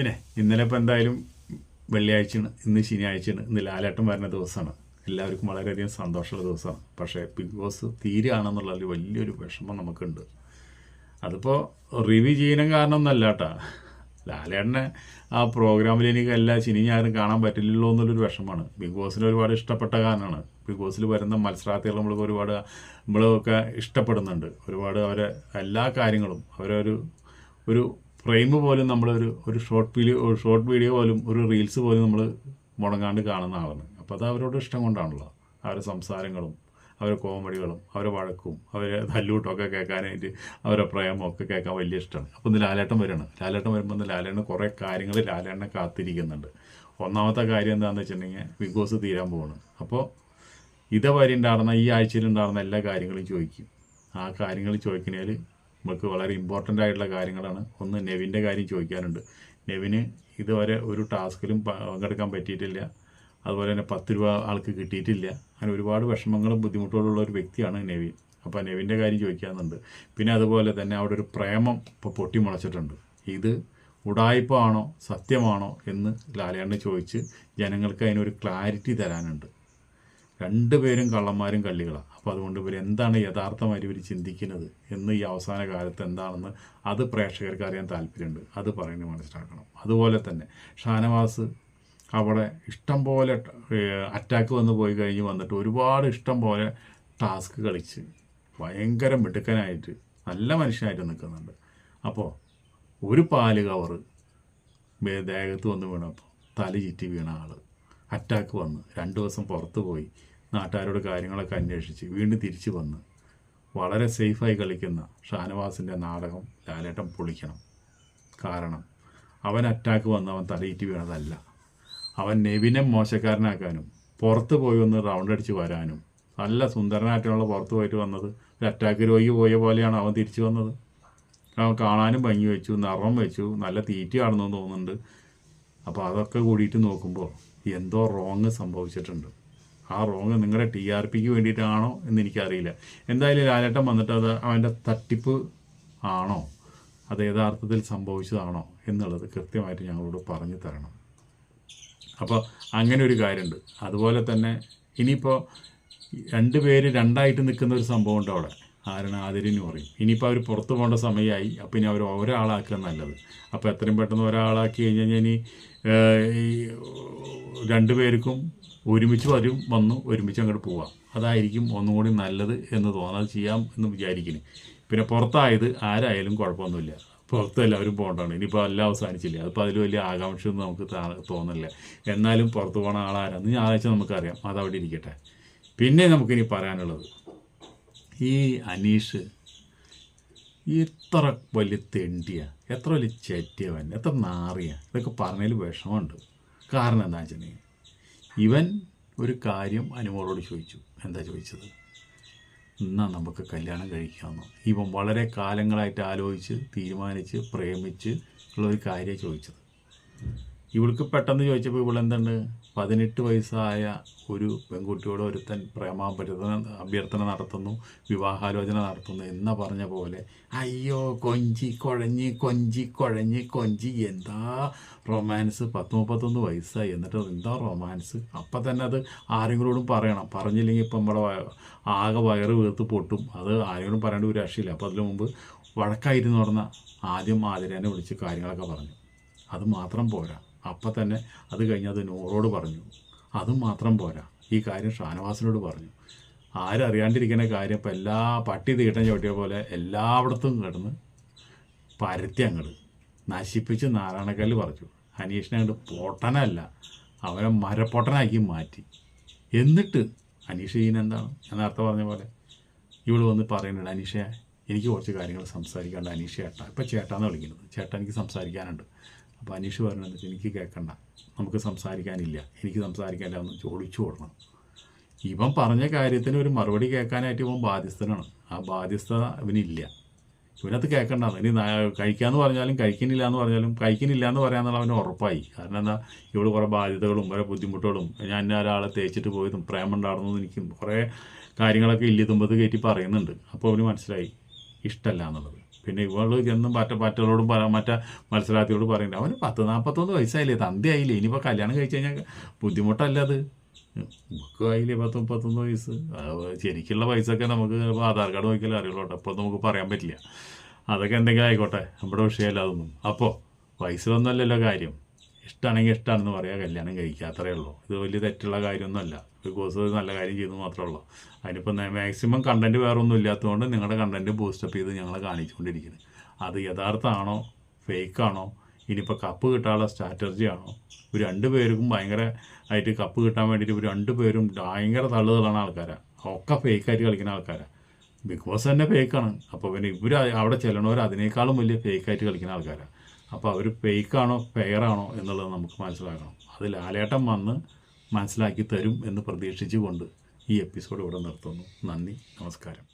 പിന്നെ ഇന്നലെ ഇപ്പോൾ എന്തായാലും വെള്ളിയാഴ്ചയാണ് ഇന്ന് ശനിയാഴ്ചയാണ് ഇന്ന് ലാലേട്ടൻ വരുന്ന ദിവസമാണ്. എല്ലാവർക്കും വളരെയധികം സന്തോഷമുള്ള ദിവസമാണ്. പക്ഷേ ബിഗ് ബോസ് തീരുകയാണെന്നുള്ളൊരു വലിയൊരു വിഷമം നമുക്കുണ്ട്. അതിപ്പോൾ റിവ്യൂ ചെയ്യാനും കാരണമൊന്നല്ല കേട്ടോ. ലാലേട്ടനെ ആ പ്രോഗ്രാമിൽ എനിക്ക് എല്ലാ ശനി ഞായറും കാണാൻ പറ്റില്ലല്ലോ എന്നുള്ളൊരു വിഷമമാണ്. ബിഗ് ബോസിന് ഒരുപാട് ഇഷ്ടപ്പെട്ട കാരണമാണ്. ബിഗ് ബോസിൽ വരുന്ന മത്സരാർത്ഥികൾ നമ്മൾക്ക് ഒരുപാട് നമ്മളൊക്കെ ഇഷ്ടപ്പെടുന്നുണ്ട്. ഒരുപാട് അവരെ എല്ലാ കാര്യങ്ങളും അവരൊരു ഒരു ഫ്രെയിം പോലും നമ്മളൊരു ഒരു ഷോർട്ട് വീഡിയോ ഷോർട്ട് വീഡിയോ പോലും ഒരു റീൽസ് പോലും നമ്മൾ മുടങ്ങാണ്ട് കാണുന്ന ആളാണ്. അപ്പോൾ അത് അവരോട് ഇഷ്ടം കൊണ്ടാണല്ലോ. അവരുടെ സംസാരങ്ങളും അവരെ കോമഡികളും അവരെ വഴക്കും അവരെ തല്ലൂട്ടൊക്കെ കേൾക്കാനായിട്ട് അവരെ പ്രേമമൊക്കെ കേൾക്കാൻ വലിയ ഇഷ്ടമാണ് അപ്പോൾ ഇന്ന് ലാലേട്ടൻ വരികയാണ് ലാലേട്ടൻ വരുമ്പോൾ ഇന്ന് ലാലേട്ടൻ കുറേ കാര്യങ്ങൾ ലാലേട്ടനെ കാത്തിരിക്കുന്നുണ്ട്. ഒന്നാമത്തെ കാര്യം എന്താണെന്ന് വെച്ചിട്ടുണ്ടെങ്കിൽ ബിഗ് ബോസ് തീരാൻ പോവാണ്. അപ്പോൾ ഇതേവരെ ഉണ്ടാകുന്ന ഈ ആഴ്ചയിൽ ഉണ്ടാകുന്ന എല്ലാ കാര്യങ്ങളും ചോദിക്കും. ആ കാര്യങ്ങൾ ചോദിക്കുന്നതിൽ നമുക്ക് വളരെ ഇമ്പോർട്ടന്റ് ആയിട്ടുള്ള കാര്യങ്ങളാണ്. ഒന്ന് നെവിന്റെ കാര്യം ചോദിക്കാനുണ്ട്. നെവിന് ഇതുവരെ ഒരു ടാസ്കിലും പങ്കെടുക്കാൻ പറ്റിയിട്ടില്ല. അതുപോലെ തന്നെ പത്ത് രൂപ ആൾക്ക് കിട്ടിയിട്ടില്ല. അങ്ങനെ ഒരുപാട് വിഷമങ്ങളും ബുദ്ധിമുട്ടുകളുള്ള ഒരു വ്യക്തിയാണ് നെവിൻ. അപ്പോൾ നെവിന്റെ കാര്യം ചോദിക്കാനുണ്ട്. പിന്നെ അതുപോലെ തന്നെ അവിടെ ഒരു പ്രേമം ഇപ്പോൾ പൊട്ടിമുളച്ചിട്ടുണ്ട്. ഇത് ഉടായ്പാണോ സത്യമാണോ എന്ന് ലാലയാണ്ട് ചോദിച്ച് ജനങ്ങൾക്ക് അതിനൊരു ക്ലാരിറ്റി തരാനുണ്ട്. രണ്ടുപേരും കള്ളന്മാരും കള്ളികളാണ് അപ്പോൾ അതുകൊണ്ട് ഇവർ എന്താണ് യഥാർത്ഥമായി ഇവർ ചിന്തിക്കുന്നത്? എന്ന് ഈ അവസാന കാലത്ത് എന്താണെന്ന് അത് പ്രേക്ഷകർക്ക് അറിയാൻ താല്പര്യമുണ്ട്. അത് പറയുന്നത് മനസ്സിലാക്കണം. അതുപോലെ തന്നെ ഷാനവാസ് അവിടെ ഇഷ്ടം പോലെ അറ്റാക്ക് വന്ന് പോയി കഴിഞ്ഞ് വന്നിട്ട് ഒരുപാട് ഇഷ്ടം പോലെ ടാസ്ക് കളിച്ച് ഭയങ്കര മിടുക്കനായിട്ട് നല്ല മനുഷ്യനായിട്ട് നിൽക്കുന്നുണ്ട്. അപ്പോൾ ഒരു പാൽ കവറ് ദേഹത്ത് വന്ന് വീണപ്പോൾ തല ചുറ്റി വീണ ആൾ അറ്റാക്ക് വന്ന്. രണ്ട് ദിവസം പുറത്തു പോയി. നാട്ടുകാരോട് കാര്യങ്ങളൊക്കെ അന്വേഷിച്ച് വീണ്ടും തിരിച്ചു വന്ന്. വളരെ സേഫായി കളിക്കുന്ന ഷാനവാസിന്റെ നാടകം ലാലേട്ടൻ പൊളിക്കണം. കാരണം അവൻ അറ്റാക്ക് വന്ന് അവൻ തലയിട്ട് വീണതല്ല. അവൻ നെവിനെ മോശക്കാരനാക്കാനും പുറത്ത് പോയി ഒന്ന് റൗണ്ട് അടിച്ച് വരാനും നല്ല സുന്ദരനായിട്ടുള്ള പുറത്ത് പോയിട്ട് വന്നത് ഒരു അറ്റാക്ക് രോഗി പോയ പോലെയാണ് അവൻ തിരിച്ചു വന്നത്. അവൻ കാണാനും ഭംഗി വെച്ചു നിറം വെച്ചു നല്ല തീറ്റയാണെന്ന് തോന്നുന്നുണ്ട്. അപ്പോൾ അതൊക്കെ കൂടിയിട്ട് നോക്കുമ്പോൾ എന്തോ റോങ് സംഭവിച്ചിട്ടുണ്ട്. ആ റോങ് നിങ്ങളുടെ ടി ആർ പിക്ക് വേണ്ടിയിട്ടാണോ എന്ന് എനിക്കറിയില്ല. എന്തായാലും ലാലേട്ടൻ വന്നിട്ട് അത് അവന്റെ തട്ടിപ്പ് ആണോ? അത് യഥാർത്ഥത്തിൽ സംഭവിച്ചതാണോ എന്നുള്ളത് കൃത്യമായിട്ട് ഞങ്ങളോട് പറഞ്ഞു തരണം. അപ്പോൾ അങ്ങനെ ഒരു കാര്യമുണ്ട്. അതുപോലെ തന്നെ ഇനിയിപ്പോൾ രണ്ട് പേര് രണ്ടായിട്ട് നിൽക്കുന്ന ഒരു സംഭവം ഉണ്ട് അവിടെ. ആരാണ് ആതിരിന്ന് പറയും. ഇനിയിപ്പോൾ അവർ പുറത്ത് പോകേണ്ട സമയമായി അപ്പം ഇനി അവർ ഒരാളാക്കുക നല്ലത്. അപ്പോൾ എത്രയും പെട്ടെന്ന് ഒരാളാക്കി കഴിഞ്ഞ് കഴിഞ്ഞാൽ ഇനി രണ്ടു പേർക്കും ഒരുമിച്ച് വരും വന്നു ഒരുമിച്ച് അങ്ങോട്ട് പോവാം. അതായിരിക്കും ഒന്നും കൂടി നല്ലത് എന്ന് തോന്നാതെ ചെയ്യാം എന്ന് വിചാരിക്കുന്നു. പിന്നെ പുറത്തായത് ആരായാലും കുഴപ്പമൊന്നുമില്ല. പുറത്ത് എല്ലാവരും പോകേണ്ടതാണ്. ഇനിയിപ്പോൾ എല്ലാം അവസാനിച്ചില്ല? അതിപ്പോൾ അതിൽ വലിയ ആകാംക്ഷയൊന്നും നമുക്ക് തോന്നില്ല എന്നാലും പുറത്ത് പോകണ ആളാരാന്ന് ഞായറാഴ്ച നമുക്കറിയാം. അതവിടെ ഇരിക്കട്ടെ. പിന്നെ നമുക്കിനി പറയാനുള്ളത് ഈ അനീഷ് ഇത്ര വലിയ തെണ്ടിയ എത്ര വലിയ ചെറ്റിയവൻ എത്ര നാറിയ ഇതൊക്കെ പറഞ്ഞതിൽ വിഷമമുണ്ട്. കാരണം എന്താ വെച്ചിട്ടുണ്ടെങ്കിൽ ഇവൻ ഒരു കാര്യം അനുമോളോട് ചോദിച്ചു. എന്താ ചോദിച്ചത്? എന്നാൽ നമുക്ക് കല്യാണം കഴിക്കാമെന്നോ? ഇവൻ വളരെ കാലങ്ങളായിട്ട് ആലോചിച്ച് തീരുമാനിച്ച് പ്രേമിച്ച് ഉള്ള ഒരു കാര്യം ചോദിച്ചത്. ഇവൾക്ക് പെട്ടെന്ന് ചോദിച്ചപ്പോൾ ഇവളെന്താണ് പതിനെട്ട് വയസ്സായ ഒരു പെൺകുട്ടിയോട് ഒരുത്തൻ പ്രേമാഭ്യർത്ഥന അഭ്യർത്ഥന നടത്തുന്നു വിവാഹാലോചന നടത്തുന്നു എന്ന പറഞ്ഞ പോലെ അയ്യോ കൊഞ്ചി കുഴഞ്ഞ് കൊഞ്ചി കുഴഞ്ഞ് കൊഞ്ചി എന്താ റൊമാൻസ്? പത്ത് മുപ്പത്തൊന്ന് വയസ്സായി. എന്നിട്ട് എന്താ റൊമാൻസ്? അപ്പം തന്നെ അത് ആരെങ്കിലോടും പറയണം. പറഞ്ഞില്ലെങ്കിൽ ഇപ്പം നമ്മുടെ ആകെ വയറ് വീർത്ത് പൊട്ടും. അത് ആരെങ്കിലും പറയേണ്ട ഒരു രക്ഷയില്ല. അപ്പോൾ അതിന് മുമ്പ് വഴക്കായിരുന്നു പറഞ്ഞാൽ ആദ്യം ആതിരേനെ വിളിച്ച് കാര്യങ്ങളൊക്കെ പറഞ്ഞു. അത് മാത്രം പോരാ. അപ്പം തന്നെ അത് കഴിഞ്ഞ് അത് നൂറോട് പറഞ്ഞു. അതും മാത്രം പോരാ. ഈ കാര്യം ഷാനവാസിനോട് പറഞ്ഞു. ആരറിയാണ്ടിരിക്കുന്ന കാര്യം ഇപ്പം എല്ലാ പട്ടി തീട്ടം ചവിട്ടിയ പോലെ എല്ലായിടത്തും കിടന്ന് പരത്തി അങ്ങോട്ട് നശിപ്പിച്ച് നാരായണക്കല്ല് പറഞ്ഞു അനീഷിനെ അങ്ങോട്ട് പൊട്ടനല്ല അവനെ മരപ്പൊട്ടനാക്കി മാറ്റി. എന്നിട്ട് അനീഷ് ചെയ്യുന്നെന്താണ് ഞാൻ നേരത്തെ പറഞ്ഞ പോലെ ഇവൾ വന്ന് പറയുന്നുണ്ട് അനീഷ എനിക്ക് കുറച്ച് കാര്യങ്ങൾ സംസാരിക്കാണ്ട് അനീഷ ചേട്ടാ ഇപ്പം ചേട്ടാന്ന് വിളിക്കുന്നത്. ചേട്ടാ എനിക്ക് സംസാരിക്കാനുണ്ട്. അപ്പോൾ അനീഷ് പറഞ്ഞത് എനിക്ക് കേൾക്കണ്ട നമുക്ക് സംസാരിക്കാനില്ല. എനിക്ക് സംസാരിക്കാനില്ല ഒന്ന് ചോദിച്ചു കൊടുക്കണം. ഇവൻ പറഞ്ഞ കാര്യത്തിന് ഒരു മറുപടി കേൾക്കാനായിട്ട് ഇവൻ ബാധ്യസ്ഥനാണ്. ആ ബാധ്യസ്ഥത ഇവനില്ല. ഇവനത് കേൾക്കണ്ട ഇനി കഴിക്കാമെന്ന് പറഞ്ഞാലും കഴിക്കുന്നില്ല എന്ന് പറഞ്ഞാലും കഴിക്കുന്നില്ല എന്ന് പറയാന്നുള്ള അവന് ഉറപ്പായി. കാരണം എന്താ? ഇവിടെ കുറേ ബാധ്യതകളും കുറേ ബുദ്ധിമുട്ടുകളും. ഞാൻ എന്നെ ഒരാളെ തേച്ചിട്ട് പോയതും പ്രേമം ഉണ്ടായിരുന്നു എനിക്ക് കുറേ കാര്യങ്ങളൊക്കെ ഇല്ലിതുമ്പത് കയറ്റി പറയുന്നുണ്ട്. അപ്പോൾ അവന് മനസ്സിലായി. ഇഷ്ടമല്ല എന്നുള്ളത്. പിന്നെ ഇവൾ ചെന്നും മറ്റുള്ളവരോടും പറ മറ്റേ മത്സരാർത്ഥിയോട് പറയുന്നുണ്ട് അവന് പത്ത് നാൽപ്പത്തൊന്ന് വയസ്സായില്ലേ തന്തി ഇനിയിപ്പോൾ കല്യാണം കഴിച്ചു കഴിഞ്ഞാൽ ബുദ്ധിമുട്ടല്ല അത്. നമുക്ക് ആയില്ലേ പത്ത് മുപ്പത്തൊന്ന് വയസ്സ്? ശരിക്കുള്ള വയസ്സൊക്കെ നമുക്ക് ചിലപ്പോൾ ആധാർ കാർഡ് നോക്കിയാലേ അറിയുള്ളൂ അപ്പോൾ നമുക്ക് പറയാൻ പറ്റില്ല. അതൊക്കെ എന്തെങ്കിലും ആയിക്കോട്ടെ നമ്മുടെ വിഷയമല്ല അതൊന്നും. അപ്പോൾ വയസ്സിലൊന്നുമല്ലല്ലോ കാര്യം. ഇഷ്ടമാണെങ്കിൽ ഇഷ്ടമാണെന്ന് പറയാം കല്യാണം കഴിക്കുക അത്രയേ ഉള്ളൂ. ഇത് വലിയ തെറ്റുള്ള കാര്യമൊന്നുമല്ല. ബിക്കോസ് നല്ല കാര്യം ചെയ്തു മാത്രമേ ഉള്ളൂ. അതിനിപ്പോൾ മാക്സിമം കണ്ടന്റ് വേറെ ഒന്നും ഇല്ലാത്തതുകൊണ്ട് നിങ്ങളുടെ കണ്ടന്റ് ബൂസ്റ്റപ്പ് ചെയ്ത് ഞങ്ങളെ കാണിച്ചുകൊണ്ടിരിക്കുന്നത്. അത് യഥാർത്ഥമാണോ? ഫേക്കാണോ ഇനിയിപ്പോൾ കപ്പ് കിട്ടാനുള്ള സ്ട്രാറ്റജി ആണോ? ഒരു രണ്ട് പേർക്കും ഭയങ്കര ആയിട്ട് കപ്പ് കിട്ടാൻ വേണ്ടിയിട്ട് ഇവർ രണ്ട് പേരും ഭയങ്കര തള്ളുകളാണ് ആൾക്കാരാണ് ഒക്കെ ഫേക്കായിട്ട് കളിക്കുന്ന ആൾക്കാരാണ് ബിഗ് ബോസ് തന്നെ ഫേക്കാണ് അപ്പോൾ പിന്നെ ഇവർ അവിടെ ചെല്ലണവർ അതിനേക്കാളും വലിയ ഫേക്കായിട്ട് കളിക്കുന്ന ആൾക്കാരാണ് അപ്പോൾ അവർ ഫേക്കാണോ ഫെയറാണോ എന്നുള്ളത് നമുക്ക് മനസ്സിലാക്കണം. അത് ലാലേട്ടം വന്ന് മനസ്സിലാക്കി തരും എന്ന് പ്രതീക്ഷിച്ചുകൊണ്ട് ഈ എപ്പിസോഡ് ഇവിടെ നിർത്തുന്നു. നന്ദി നമസ്കാരം.